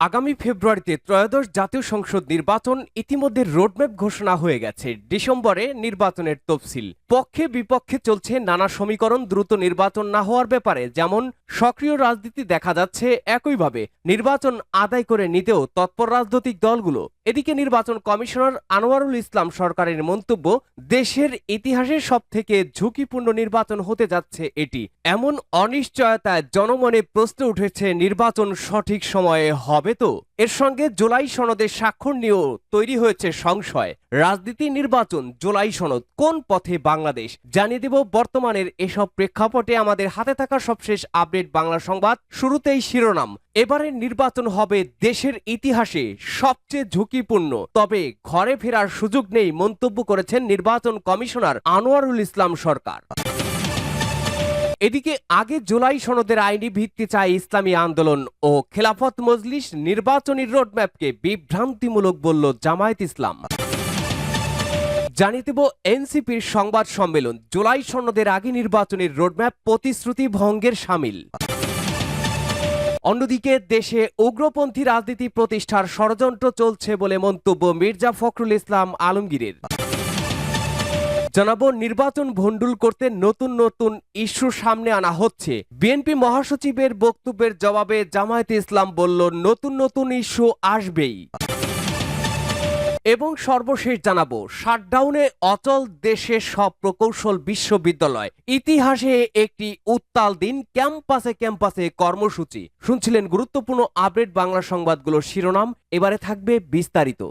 আগামী ফেব্রুয়ারিতে ত্রয়োদশ জাতীয় সংসদ নির্বাচন ইতিমধ্যে রোডম্যাপ ঘোষণা হয়ে গেছে। ডিসেম্বরে নির্বাচনের তফসিল। পক্ষে বিপক্ষে চলছে নানা সমীকরণ দ্রুত নির্বাচন না হওয়ার ব্যাপারে যেমন সক্রিয় রাজনীতি দেখা যাচ্ছে একইভাবে নির্বাচন আদায় করে নিতেও তৎপর রাজনৈতিক দলগুলো এদিকে নির্বাচন কমিশনার আনোয়ারুল ইসলাম সরকারের মন্তব্য, দেশের ইতিহাসের সব থেকে ঝুঁকিপূর্ণ নির্বাচন হতে যাচ্ছে এটি। এমন অনিশ্চয়তায় জনমনে প্রশ্ন উঠেছে, নির্বাচন সঠিক সময়ে হবে তো? এর সঙ্গে জুলাই সনদের স্বাক্ষর নিয়েও তৈরি হয়েছে সংশয়। রাজনীতি নির্বাচন জুলাই সনদ কোন পথে বাংলাদেশ? জানিয়ে দেব বর্তমানের এসব প্রেক্ষাপটে আমাদের হাতে থাকা সবশেষ আপডেট বাংলা সংবাদ শুরুতেই শিরোনাম। এবারের নির্বাচন হবে দেশের ইতিহাসে সবচেয়ে ঝুঁকিপূর্ণ। তবে ঘরে ফেরার সুযোগ নেই মন্তব্য করেছেন নির্বাচন কমিশনার আনোয়ারুল ইসলাম সরকার। এদিকে আগে জুলাই সনদের আইনি ভিত্তি চায় ইসলামী আন্দোলন ও খেলাফত মজলিস নির্বাচনী রোডম্যাপকে বিভ্রান্তিমূলক বলল জামায়াত ইসলাম। জানিয়ে দেব এনসিপির সংবাদ সম্মেলন, জুলাই সনদের আগে নির্বাচনের রোডম্যাপ প্রতিশ্রুতি ভঙ্গের সামিল। অন্যদিকে দেশে উগ্রপন্থী রাজনীতি প্রতিষ্ঠার ষড়যন্ত্র চলছে বলে মন্তব্য মির্জা ফখরুল ইসলাম আলমগীরের। জানাব, নির্বাচন ভণ্ডুল করতে নতুন নতুন ইস্যু সামনে আনা হচ্ছে। বিএনপি মহাসচিবের বক্তব্যের জবাবে জামায়াতে ইসলাম বলল, নতুন নতুন ইস্যু আসবেই। এবং সর্বশেষ জানাব, শাটডাউনে অচল দেশের সব প্রকৌশল বিশ্ববিদ্যালয়। ইতিহাসে একটি উত্তাল দিন ক্যাম্পাসে ক্যাম্পাসে কর্মসূচি। শুনছিলেন গুরুত্বপূর্ণ আপডেট বাংলা সংবাদগুলোর শিরোনাম, এবারে থাকবে বিস্তারিত।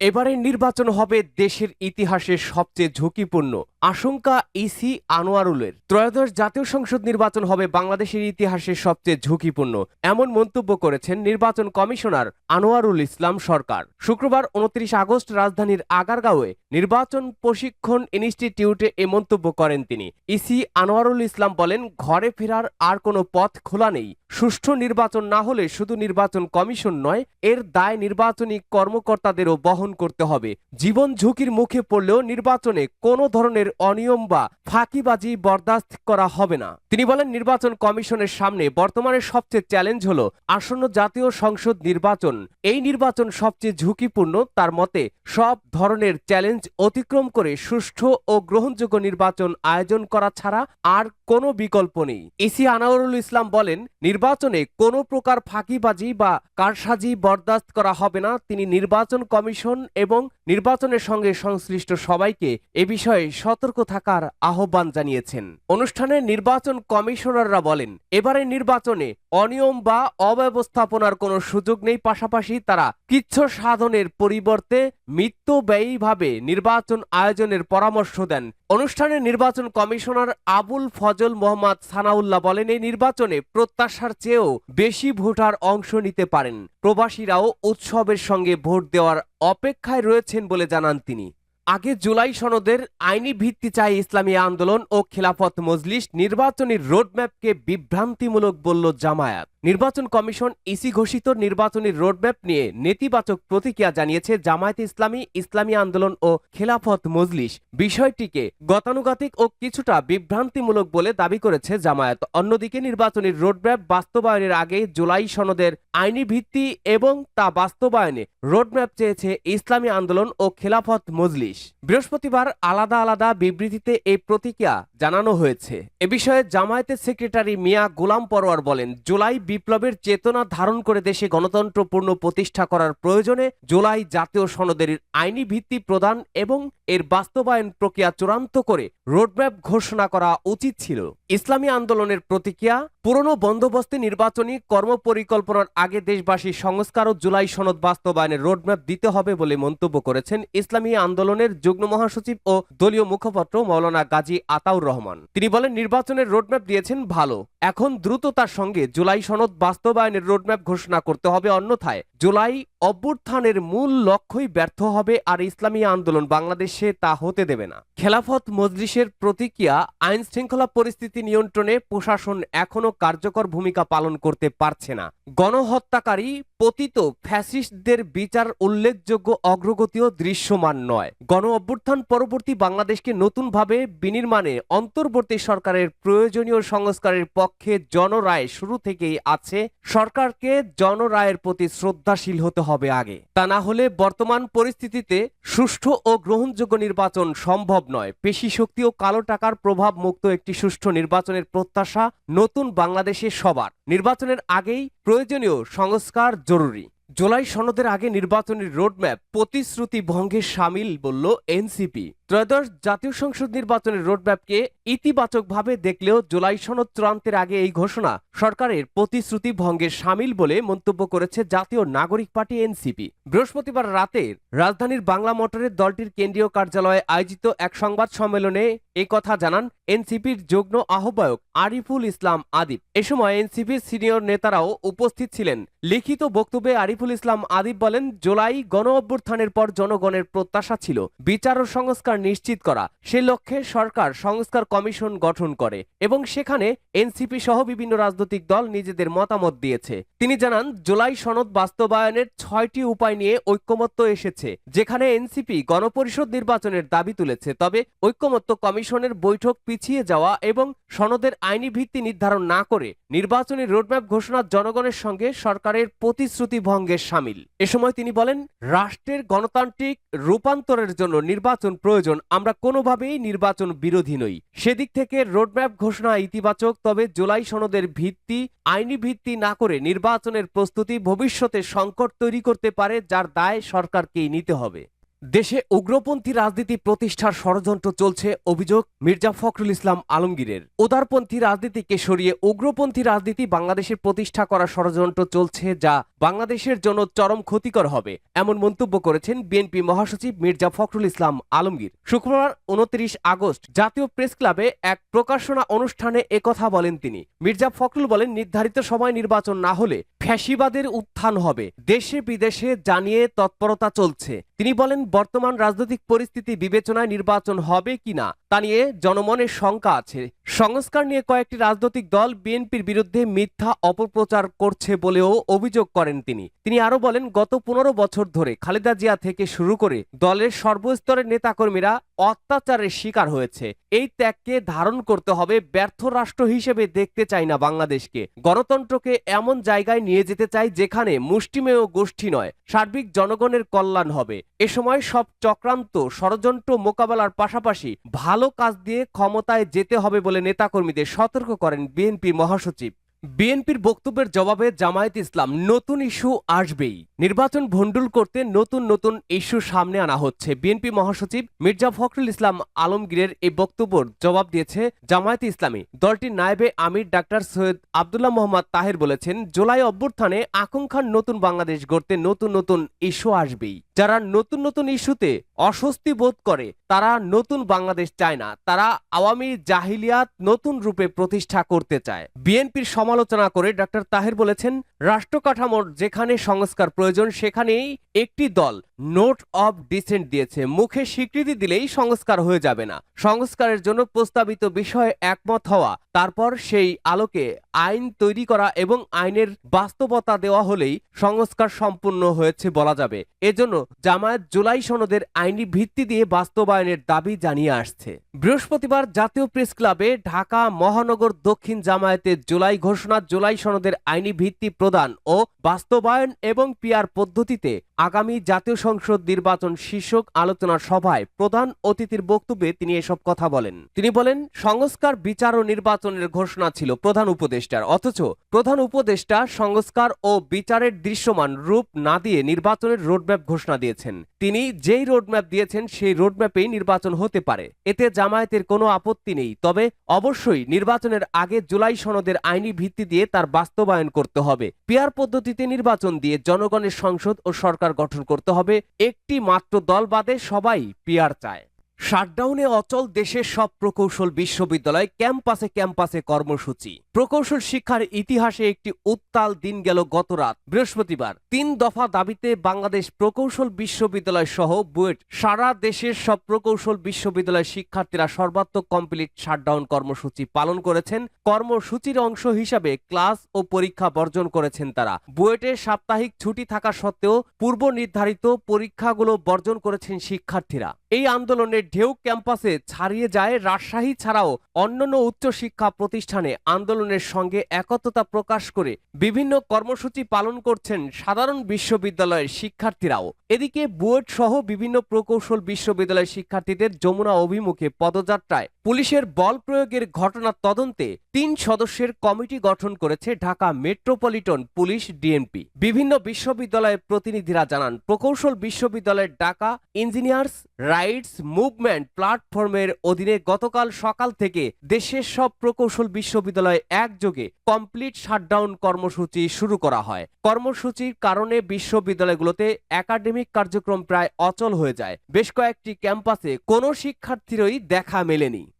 এবারে নির্বাচন হবে দেশের ইতিহাসে সবচেয়ে ঝুঁকিপূর্ণ। আশঙ্কা ইসি আনোয়ারুলের। ত্রয়োদশ জাতীয় সংসদ নির্বাচন হবে বাংলাদেশের ইতিহাসে সবচেয়ে ঝুঁকিপূর্ণ, এমন মন্তব্য করেছেন নির্বাচন কমিশনার আনোয়ারুল ইসলাম সরকার। শুক্রবার উনত্রিশ আগস্ট রাজধানীর আগারগাঁওয়ে নির্বাচন প্রশিক্ষণ ইনস্টিটিউটে এ মন্তব্য করেন তিনি। ইসি আনোয়ারুল ইসলাম বলেন, ঘরে ফেরার আর কোনো পথ খোলা নেই। সুষ্ঠু নির্বাচন না হলে শুধু নির্বাচন কমিশন নয়, এর দায় নির্বাচনী কর্মকর্তাদেরও বহন করতে হবে। জীবন ঝুঁকির মুখে পড়লেও নির্বাচনে কোনো ধরনের অনিয়ম বা ফাঁকিবাজি বরদাস্ত করা হবে না। তিনি বলেন, নির্বাচন কমিশনের সামনে বর্তমানে সবচেয়ে চ্যালেঞ্জ হল আসন্ন জাতীয় সংসদ নির্বাচন। এই নির্বাচন সবচেয়ে ঝুঁকিপূর্ণ, তার মতে সব ধরনের চ্যালেঞ্জ অতিক্রম করে সুষ্ঠু ও গ্রহণযোগ্য নির্বাচন আয়োজন করা ছাড়া আর কোনো বিকল্প নেই। ইসি আনাউরুল ইসলাম বলেন, নির্বাচনে কোনো প্রকার ফাঁকিবাজি বা কারসাজি বরদাস্ত করা হবে না। তিনি নির্বাচন কমিশন এবং নির্বাচনের সঙ্গে সংশ্লিষ্ট সবাইকে এ বিষয়ে সতর্ক থাকার আহ্বান জানিয়েছেন। অনুষ্ঠানে নির্বাচন কমিশনাররা বলেন এবারে নির্বাচনে অনিয়ম বা অব্যবস্থাপনার কোনো সুযোগ নেই, পাশাপাশি তারা কিচ্ছ সাধনের পরিবর্তে মিত্যব্যয়ীভাবে নির্বাচন আয়োজনের পরামর্শ দেন। অনুষ্ঠানে নির্বাচন কমিশনার আবুল ফজল মোহাম্মদ সানাউল্লাহ বলেন, এই নির্বাচনে প্রত্যাশার চেয়েও বেশি ভোটার অংশ নিতে পারেন। প্রবাসীরাও উৎসবের সঙ্গে ভোট দেওয়ার অপেক্ষায় রয়েছেন বলে জানান তিনি। আগে জুলাই সনদের আইনি ভিত্তি চায় ইসলামী আন্দোলন ও খেলাফত মজলিস নির্বাচনী রোডম্যাপকে বিভ্রান্তিমূলক বলল জামায়াত। নির্বাচন কমিশন ইসি ঘোষিত নির্বাচনী রোডম্যাপ নিয়ে নেতিবাচক প্রতিক্রিয়া জানিয়েছে জামায়াত ইসলামী ইসলামী আন্দোলন ও খেলাফত মজলিস। বিষয়টিকে গতানুগতিক ও কিছুটা বিভ্রান্তিমূলক বলে দাবি করেছে জামায়াত। অন্যদিকে নির্বাচনী রোডম্যাপ বাস্তবায়নের আগে জুলাই সনদের আইনি ভিত্তি এবং তা বাস্তবায়নে রোডম্যাপ চেয়েছে ইসলামী আন্দোলন ও খেলাফত মজলিস। বৃহস্পতিবার আলাদা আলাদা বিবৃতিতে এই প্রতিক্রিয়া জানানো হয়েছে। এ বিষয়ে জামায়াতের সেক্রেটারি মিয়া গোলাম পরোয়ার বলেন, জুলাই বিপ্লবের চেতনা ধারণ করে দেশে গণতন্ত্রপূর্ণ প্রতিষ্ঠা করার প্রয়োজনে জুলাই জাতীয় সনদের আইনি ভিত্তি প্রদান এবং এর বাস্তবায়ন প্রক্রিয়া চূড়ান্ত করে রোডম্যাপ ঘোষণা করা উচিত ছিল। ইসলামী আন্দোলনের প্রতিক্রিয়া, পুরনো বন্দোবস্তে নির্বাচনী কর্মপরিকল্পনার আগে দেশবাসী সংস্কার ও জুলাই সনদ বাস্তবায়নের রোডম্যাপ দিতে হবে বলে মন্তব্য করেছেন ইসলামী আন্দোলনের যুগ্ম মহাসচিব ও দলীয় মুখপাত্র মৌলানা গাজী আতাউর রহমান। তিনি বলেন, নির্বাচনের রোডম্যাপ দিয়েছেন ভালো। এখন দ্রুততার সঙ্গে জুলাই সনদ বাস্তবায়নের রোডম্যাপ ঘোষণা করতে হবে অন্যথায় জুলাই অভ্যুত্থানের মূল লক্ষ্যই ব্যর্থ হবে আর ইসলামী আন্দোলন বাংলাদেশে তা হতে দেবে না। খেলাফত মজলিসের প্রতিক্রিয়া আইন শৃঙ্খলা পরিস্থিতি নিয়ন্ত্রণে প্রশাসন এখনও কার্যকর ভূমিকা পালন করতে পারছে না। গণহত্যাকারী পতিত ফ্যাসিস্টদের বিচার উল্লেখযোগ্য অগ্রগতিও দৃশ্যমান নয়। গণ অভ্যুত্থান পরবর্তী বাংলাদেশকে নতুনভাবে বিনির্মাণে অন্তর্বর্তী সরকারের প্রয়োজনীয় সংস্কারের পক্ষে জনরায় শুরু থেকেই আছে। সরকারকে জনরায়ের প্রতি শ্রদ্ধাশীল হতে হবে আগে। তা না হলে বর্তমান পরিস্থিতিতে সুষ্ঠু ও গ্রহণযোগ্য নির্বাচন সম্ভব নয়। পেশি শক্তি ও কালো টাকার প্রভাব মুক্ত একটি সুষ্ঠু নির্বাচনের প্রত্যাশা নতুন বাংলাদেশের সবার। নির্বাচনের আগেই প্রয়োজনীয় সংস্কার জরুরি। জুলাই সনদের আগে নির্বাচনের রোডম্যাপ প্রতিশ্রুতি ভঙ্গে সামিল, বলল এনসিপি। ত্রয়োদশ জাতীয় সংসদ নির্বাচনের রোডম্যাপকে ইতিবাচকভাবে দেখলেও জুলাই সনদ চূড়ান্তের আগে এই ঘোষণা সরকারের প্রতিশ্রুতি ভঙ্গের সামিল বলে মন্তব্য করেছে জাতীয় নাগরিক পার্টি এনসিপি। বৃহস্পতিবার রাতে রাজধানীর বাংলা মোটরের দলটির কেন্দ্রীয় কার্যালয়ে আয়োজিত এক সংবাদ সম্মেলনে এ কথা জানান এনসিপির যুগ্ম আহ্বায়ক আরিফুল ইসলাম আদিব। এ সময় এনসিপির সিনিয়র নেতারাও উপস্থিত ছিলেন। লিখিত বক্তব্যে আরিফুল ইসলাম আদিব বলেন, জুলাই গণ অভ্যুত্থানের পর জনগণের প্রত্যাশা ছিল, বিচার ও সংস্কার নিশ্চিত করা। সে লক্ষ্যে সরকার সংস্কার কমিশন গঠন করে এবং সেখানে এনসিপি সহ বিভিন্ন রাজনৈতিক দল নিজেদের মতামত দিয়েছে। তিনি জানান, জুলাই সনদ বাস্তবায়নের ছয়টি উপায় নিয়ে ঐক্যমত্য এসেছে, যেখানে এনসিপি গণপরিষদ নির্বাচনের দাবি তুলেছে, তবে ঐক্যমত্য কমিশনের বৈঠক পিছিয়ে যাওয়া এবং সনদের আইনি ভিত্তি নির্ধারণ না করে নির্বাচনী রোডম্যাপ ঘোষণা জনগণের সঙ্গে সরকারের প্রতিশ্রুতি ভঙ্গের সামিল। এ সময় তিনি বলেন, রাষ্ট্রের গণতান্ত্রিক রূপান্তরের জন্য নির্বাচন প্রয়োজন, আমরা কোনোভাবেই নির্বাচন বিরোধী নই। সেদিক থেকে রোডম্যাপ ঘোষণা ইতিবাচক, তবে জুলাই সনদের ভিত্তি, আইনি ভিত্তি না করে নির্বাচনের প্রস্তুতি ভবিষ্যতে সংকট তৈরি করতে পারে, যার দায় সরকারকেই নিতে হবে। দেশে উগ্রপন্থী রাজনীতি প্রতিষ্ঠার ষড়যন্ত্র চলছে, অভিযোগ মির্জা ফখরুল ইসলাম আলমগীরের। উদারপন্থী রাজনীতিকে সরিয়ে উগ্রপন্থী রাজনীতি বাংলাদেশের প্রতিষ্ঠা করার ষড়যন্ত্র চলছে, যা বাংলাদেশের জন্য চরম ক্ষতিকর হবে, এমন মন্তব্য করেছেন বিএনপি মহাসচিব মির্জা ফখরুল ইসলাম আলমগীর। শুক্রবার উনত্রিশ আগস্ট জাতীয় প্রেস ক্লাবে এক প্রকাশনা অনুষ্ঠানে একথা বলেন তিনি। মির্জা ফখরুল বলেন, নির্ধারিত সময় নির্বাচন না হলে ফ্যাসিবাদের উত্থান হবে। দেশে বিদেশে জানিয়ে তৎপরতা চলছে। তিনি বলেন, বর্তমান রাজনৈতিক পরিস্থিতি বিবেচনায় নির্বাচন হবে কিনা তা নিয়ে জনমনের শঙ্কা আছে। সংস্কার নিয়ে কয়েকটি রাজনৈতিক দল বিএনপির বিরুদ্ধে মিথ্যা অপপ্রচার করছে বলেও অভিযোগ করেন তিনি। তিনি আরও বলেন, গত পনেরো বছর ধরে খালেদা জিয়া থেকে শুরু করে দলের সর্বস্তরের নেতাকর্মীরা অত্যাচারের শিকার হয়েছে। এই ত্যাগকে ধারণ করতে হবে ব্যর্থ রাষ্ট্র হিসেবে দেখতে চাই না বাংলাদেশকে। গণতন্ত্রকে এমন জায়গায় নিয়ে যেতে চাই যেখানে মুষ্টিমেয় গোষ্ঠী নয়, সার্বিক জনগণের কল্যাণ হবে। এ সময় সব চক্রান্ত, ষড়যন্ত্র মোকাবেলার পাশাপাশি ভালো কাজ দিয়ে ক্ষমতায় যেতে হবে বলে নেতাকর্মীদের সতর্ক করেন বিএনপি মহাসচিব। বিএনপির বক্তব্যের জবাবে জামায়াত ইসলাম নতুন ইস্যু আসবেই। নির্বাচন ভণ্ডুল করতে নতুন নতুন ইস্যু সামনে আনা হচ্ছে। বিএনপি মহাসচিব মির্জা ফখরুল ইসলাম আলমগীরের এই বক্তব্যর জবাব দিয়েছে জামায়াত ইসলামী। দলটির নায়েবে আমির ডাক্তার সৈয়দ আবদুল্লাহ মোহাম্মদ তাহের বলেছেন, জুলাই অভ্যুত্থানে আকাঙ্ক্ষার নতুন বাংলাদেশ গড়তে নতুন নতুন ইস্যু আসবেই। যারা নতুন নতুন ইস্যুতে অস্বস্তি বোধ করে, তারা নতুন বাংলাদেশ চায় না। তারা আওয়ামী জাহিলিয়াত নতুন রূপে প্রতিষ্ঠা করতে চায়। বিএনপির সমালোচনা করে ডাক্তার তাহের বলেছেন রাষ্ট্র কাঠামোর যেখানে সংস্কার প্রয়োজন সেখানেই একটি দল নোট অব ডিসেন্ট দিয়েছে। মুখে স্বীকৃতি দিলেই সংস্কার হয়ে যাবে না। সংস্কারের জন্য প্রস্তাবিত বিষয়ে একমত হওয়া, তারপর সেই আলোকে আইন তৈরি করা এবং আইনের বাস্তবতা দেওয়া হলেই সংস্কার সম্পূর্ণ হয়েছে বলা যাবে। এজন্য জামায়াত জুলাই সনদের আইনি ভিত্তি দিয়ে বাস্তবায়নের দাবি জানিয়ে আসছে। বৃহস্পতিবার জাতীয় প্রেস ক্লাবে ঢাকা মহানগর দক্ষিণ জামায়াতের জুলাই ঘোষণা জুলাই সনদের আইনি ভিত্তি প্রদান ও বাস্তবায়ন এবং পিয়ার পদ্ধতিতে আগামী জাতীয় সংসদ নির্বাচন শীর্ষক আলোচনা সভায় প্রধান অতিথির বক্তব্যে তিনি এসব কথা বলেন। তিনি বলেন, সংস্কার, বিচার ও নির্বাচনের ঘোষণা ছিল প্রধান উপদেষ্টার। অথচ প্রধান উপদেষ্টা সংস্কার ও বিচারের দৃশ্যমান রূপ না দিয়ে নির্বাচনের রোডম্যাপ ঘোষণা দিয়েছেন। তিনি যেই রোডম্যাপ দিয়েছেন, সেই রোডম্যাপেই নির্বাচন হতে পারে। এতে জামায়াতের কোনো আপত্তি নেই। তবে অবশ্যই নির্বাচনের আগে জুলাই সনদের আইনি ভিত্তি দিয়ে তার বাস্তবায়ন করতে হবে। পিয়ার পদ্ধতিতে নির্বাচন দিয়ে জনগণের সংসদ ও সরকার গঠন করতে হবে। একটি মাত্র দল বাদে সবাই পিয়ার চায়। শাটডাউনে অচল দেশের সব প্রকৌশল বিশ্ববিদ্যালয় ক্যাম্পাসে ক্যাম্পাসে কর্মসূচি। প্রকৌশল শিক্ষার ইতিহাসে একটি উত্তাল দিন গেল গতরাত, বৃহস্পতিবার। তিন দফা দাবিতে বাংলাদেশ প্রকৌশল বিশ্ববিদ্যালয় সহ বুয়েট সারা দেশের সব প্রকৌশল বিশ্ববিদ্যালয় শিক্ষার্থীরা সর্বাত্মক কমপ্লিট শাটডাউন কর্মসূচি পালন করেছেন। কর্মসূচির অংশ হিসাবে ক্লাস ও পরীক্ষা বর্জন করেছেন তারা। বুয়েটে সাপ্তাহিক ছুটি থাকা সত্ত্বেও পূর্ব নির্ধারিত পরীক্ষাগুলো বর্জন করেছেন শিক্ষার্থীরা। এই আন্দোলনের ঢেউ ক্যাম্পাসে ছাড়িয়ে যায় রাজশাহী ছাড়াও অন্যান্য উচ্চশিক্ষা প্রতিষ্ঠানে আন্দোলনের সঙ্গে একত্রতা প্রকাশ করে বিভিন্ন কর্মসূচি পালন করছেন সাধারণ বিশ্ববিদ্যালয়ের শিক্ষার্থীরাও। এদিকে বুয়েট সহ বিভিন্ন প্রকৌশল বিশ্ববিদ্যালয়ের শিক্ষার্থীদের যমুনা অভিমুখে পদযাত্রায় পুলিশের বল প্রয়োগের ঘটনা তদন্তে তিন সদস্যের কমিটি গঠন করেছে ঢাকা মেট্রোপলিটন পুলিশ ডিএনপি। বিভিন্ন বিশ্ববিদ্যালয়ের প্রতিনিধিরা জানান, প্রকৌশল বিশ্ববিদ্যালয়ের ঢাকা ইঞ্জিনিয়ার্স রাইটস মুভমেন্ট প্ল্যাটফর্মের অধীনে গতকাল সকাল থেকে দেশের সব প্রকৌশল বিশ্ববিদ্যালয় একযোগে কমপ্লিট শাটডাউন কর্মসূচি শুরু করা হয়। কর্মসূচির কারণে বিশ্ববিদ্যালয়গুলোতে একাডেমিক কার্যক্রম প্রায় অচল হয়ে যায়। বেশ কয়েকটি ক্যাম্পাসে কোনো শিক্ষার্থীরই দেখা মেলেনি।